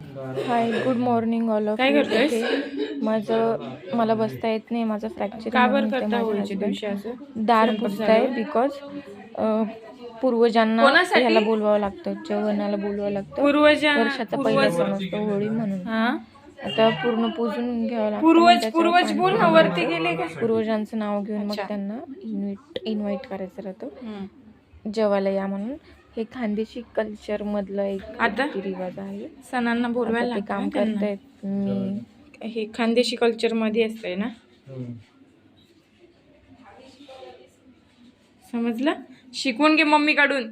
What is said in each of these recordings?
Hi good morning all of काय करतोयस? माझं मला बसता येत नाही माझं फ्रॅक्चर दार पुसताय? बिकॉज पूर्वजांना? ह्याला बोलवावं लागतं जेवणाला बोलवावं लागतं पूर्वजा वर्षाचा पहिला पूर्वज सण असतो होळी म्हणून हा आता पूर्ण पूजून घ्यावं लागतं पूर्वज पूर्वज बोल ना वरती. गेले का पूर्वजांचं नाव घेऊन मग. त्यांना इन्व्हाइट इन्व्हाइट करायचं राहतं. जेवायला या म्हणून हे खानदेशी कल्चर मधलं एक आता? रिवाज आहे. सणांना बोलवायला ते काम. करतायत. मी हे खानदेशी कल्चरमध्ये असतंय ना? समजलं? शिकवून घे मम्मी काढून.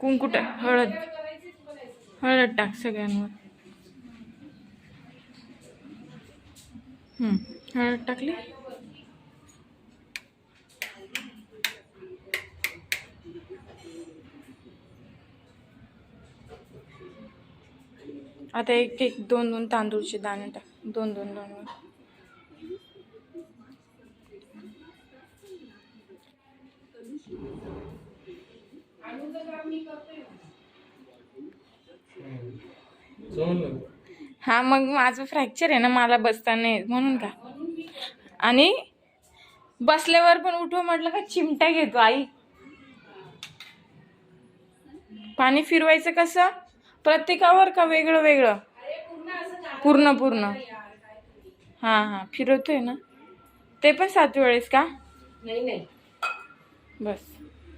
कुंकुट हळद. हळद टाक सगळ्यांवर. हम्म, हळद टाकली? आता एक एक दोन दोन तांदूळचे दाणे टाक. दोन दोन दोन दोन. हा मग माझं फ्रॅक्चर आहे ना मला बसता नाही म्हणून का? आणि बसल्यावर पण उठव म्हटलं का चिमटा घेतो आई. पाणी फिरवायचं कसं? प्रत्येकावर का वेगळं वेगळं? पूर्ण पूर्ण हा हा. फिरवतोय ना? ते पण सात वेळेस का? नाही नाही. बस.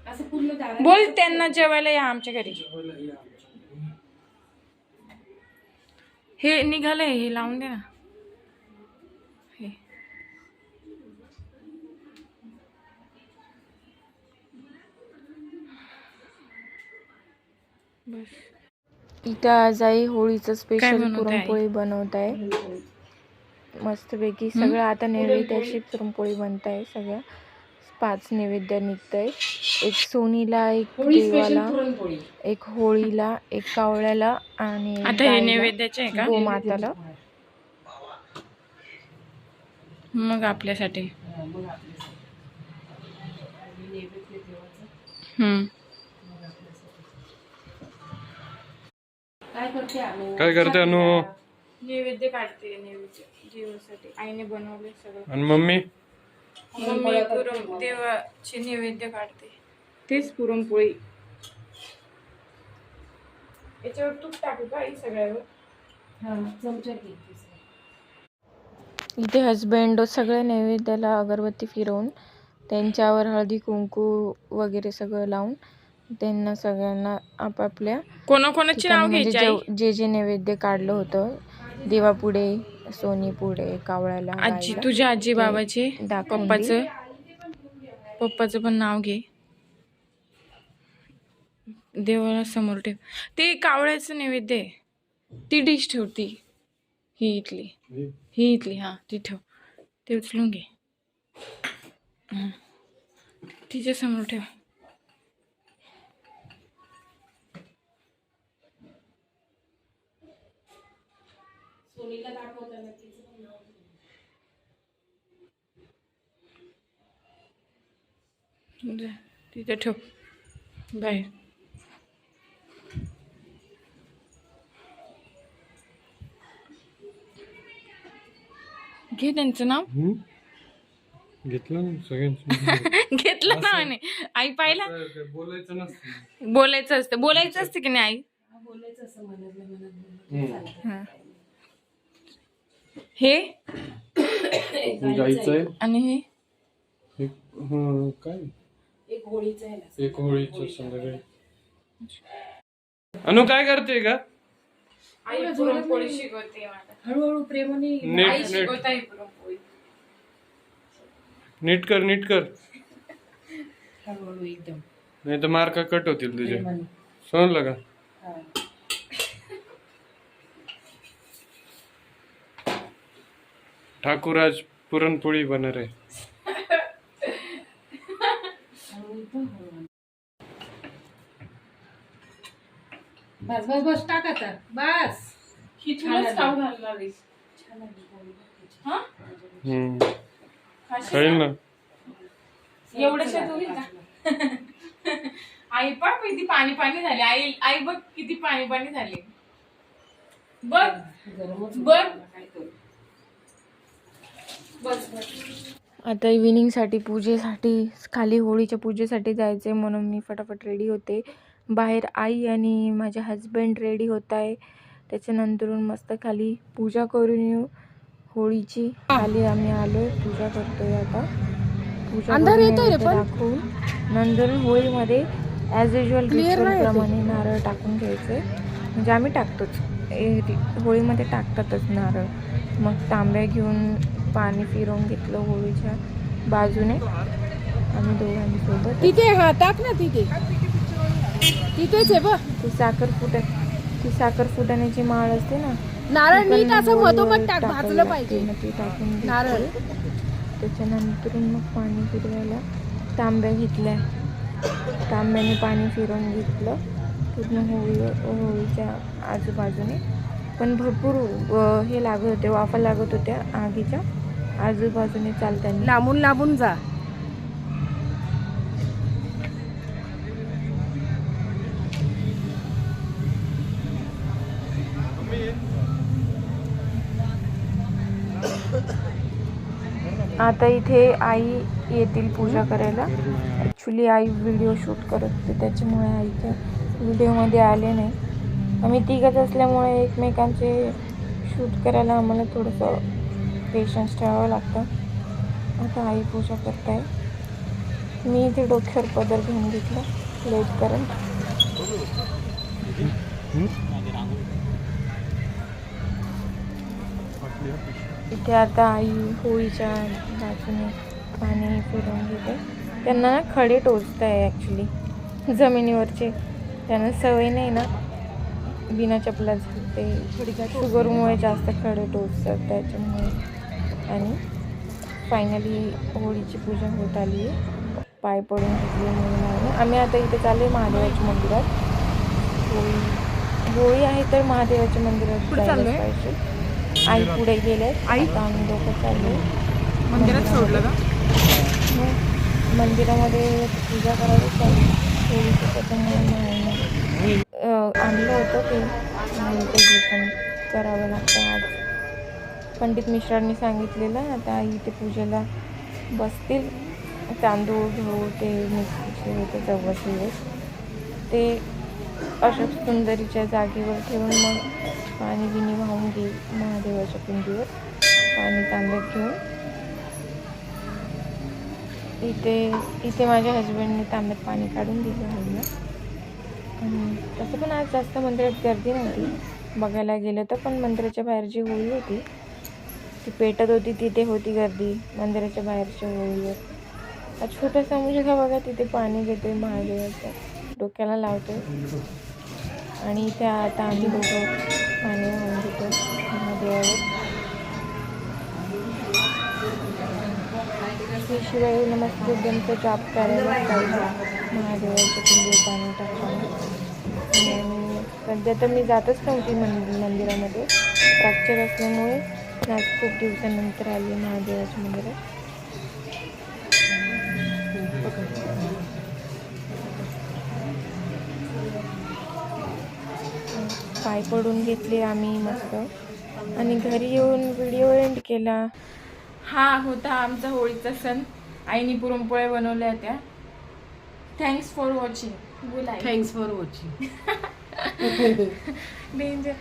असं पूर्ण दारा बोल त्यांना जेवायला या आमच्या घरी. हे निघालंय हे लावून दे ना. हे. बस. इथं आज आई होळीचं स्पेशल बनवत आहे? पुरणपोळी बनवत आहे मस्तपैकी सगळं आता नैवेद्याची पुरणपोळी बनत आहे सगळ्या पाच नैवेद्य निघत आहे एक सोनीला एक होळी स्पेशल देवाला पुरणपोळी. एक होळीला एक कावळ्याला आणि एक आता हे गाईला, नैवेद्याचे आहे का? गोमाताला. मग आपल्यासाठी. हा, मग आपल्यासाठी. आणि नैवेद्य देवाचं. हम्म. काय करते अनु काय करते अनु? नैवेद्य काढते नैवेद्य देवासाठी आईने बनवले सगळं. आणि मम्मी? मम्मी पुरण देवाचे नैवेद्य काढते. तेच पुरणपोळी. याच्यावर तूप टाकू का आई सगळ्यावर? हा चमचा घे इथे हजबंड सगळ्या नैवेद्याला अगरबत्ती फिरवून त्यांच्यावर हळदी कुंकू वगैरे सगळं लावून त्यांना सगळ्यांना आपापल्या कोणाकोणाची नाव ठिकाणी म्हणजे घ्यायची आई? जेव- जे जे नैवेद्य काढलं होतं. देवापुढे सोनी पुढे कावळ्याला आजी तुझ्या आजी बाबाचे? दाखवून पप्पाचं? पप्पाचं पण नाव घे. देवाला समोर ठेव. ते कावळ्याचं नैवेद्य आहे. ती डिश ठेवती. ही इथली. ही? इथली हा ती ठेव. ते उचलून घे. हं. तिच्या समोर ठेव. सोनीला घे. जा, तिथे ठेव. बाहेर. घे त्यांचं नाव. घेतलं ना सगळ्यांचं. घेतलं ना म्हणे. आई पाहिला? बोलायचं नसतं. बोलायचं असतं. बोलायचं असतं की नाही? आई हा, बोलायचं असं मनातल्या मनात. हा. गाईचं आहे. आणि हे? एक हं, काय? एक होळीचं आहे ना एक होळीचं संध्याकाळी अनु काय करते का आई पुरणपोळी शिकवते मला. हळूहळू प्रेमाने आई नीट. नीट शिकवत आहे पुरणपोळी. नीट कर नीट कर. हळूहळू एकदम. नाही तर मार्क कट होतील तुझे. प्रेमाने. समजलं का? हा. ठाकूर आज पुरणपोळी बनणार आहे. बस बस बस टाक आता बस. खाऊ घालणार. हा? हम्म. खाशील ना? ना का? आई पण किती पाणी पाणी झाली. आई आई बघ किती पाणी पाणी झाली. बघ. बघ. बस बस आता इव्हिनिंगसाठी पूजेसाठी खाली होळीच्या पूजेसाठी जायचं आहे म्हणून मी फटाफट रेडी होते. बाहेर आई आणि माझे हजबंड रेडी होत आहे. त्याच्यानंतरून मस्त खाली पूजा करून येऊ. होळीची खाली आम्ही आलो पूजा करतोय आता. पूजा. दाखवून. नंतर होळीमध्ये ॲज युजल. प्रमाणे नारळ टाकून घ्यायचे म्हणजे आम्ही टाकतोच. होळीमध्ये टाकतातच नारळ. मग तांब्या घेऊन पाणी फिरवून घेतलं होळीच्या बाजूने. आम्ही दोघांनी सोबत तिथे हा टाक ना तिथे. तिथेच आहे बघ. ती साखर फुटा ती साखर फुटाण्याची माळ असते ना नारळ नीट असं मधोमध टाक भाजलं. पाहिजे. मग ती टाकून. नारळ. त्याच्यानंतर मग पाणी फिरवायला तांब्या घेतल्या. तांब्याने पाणी फिरवून घेतलं. पूर्ण होळी होळीच्या आजूबाजूने. पण भरपूर हे लागत होते वाफा लागत होत्या आगीच्या आजूबाजूने चालताना. लांबून लांबून जा. आता इथे आई येतील पूजा करायला. ॲक्च्युली आई व्हिडिओ शूट करत होते त्याच्यामुळे आईच्या व्हिडिओमध्ये आले नाही. आम्ही तिघच असल्यामुळे एकमेकांचे शूट करायला आम्हाला थोडंसं पेशन्स ठेवावं लागतं. आता आई पूजा करत आहे मी इथे डोक्यावर पदर घेऊन घेतला. लेट करंट इथे आता आई होळीच्या बाजूने पाणी फिरवून घेते. त्यांना ना खडे टोचत आहे ॲक्च्युली जमिनीवरचे. त्यांना सवय नाही ना. बिना चपलाचं ते शुगरमुळे जास्त खडे टोचतात त्याच्यामुळे. आणि फायनली होळीची पूजा होत आली आहे. पाय पडून घेतली म्हणून आम्ही. आम्ही आता इथे चाललो महादेवाच्या मंदिरात. होळी होळी आहे तर महादेवाच्या मंदिरात जायलाच? पाहिजे. आई पुढे गेले आई? आम्ही लोक चाललो मंदिरात सोडलं का. मंदिरामध्ये पूजा करायला चालली होळीचं त्याच्यामुळे नाही आणलं होतं ते. ते पण करावं लागतं आज. पंडित मिश्रांनी सांगितलेलं आता आई ते पूजेला बसतील. तांदूळ घेऊ ते मिक्सचे होते जवस ते अशोक सुंदरीच्या जागेवर ठेवून मग पाणी बिणी वाहून घेईल महादेवाच्या पिंडीवर पाणी तांब्यात घेऊन इथे इथे माझ्या हजबंडने तांब्यात पाणी काढून दिलं आहे आणि तसं पण आज जास्त मंदिरात गर्दी नव्हती. बघायला गेलं तर पण मंदिराच्या बाहेर जी होळी होती ती पेटत होती तिथे होती गर्दी. मंदिराच्या बाहेरच्या होळीवर हा छोटासा मुलगा बघा तिथे पाणी घेतोय महादेवाचं डोक्याला लावतो आणि इथे आता आम्ही दोघं पाणी वाहून घेतो महादेवावर. शिवाय नमस्कृद्यांचा जाप करायला पाहिजे महादेवाच्या पिंडीवर पाणी टाकताना आणि सध्या तर मी जातच नव्हती मन मंदिरामध्ये. फ्रॅक्चर असल्यामुळे आज खूप दिवसानंतर आली महादेवाच्या मंदिरात. पाय पडून घेतले आम्ही मस्त. आणि घरी येऊन व्हिडिओ एंड केला. हा होता आमचा होळीचा सण. आईने पुरणपोळ्या बनवल्या होत्या. थँक्स फॉर वॉचिंग बोला थँक्स फॉर वॉचिंग डेंजर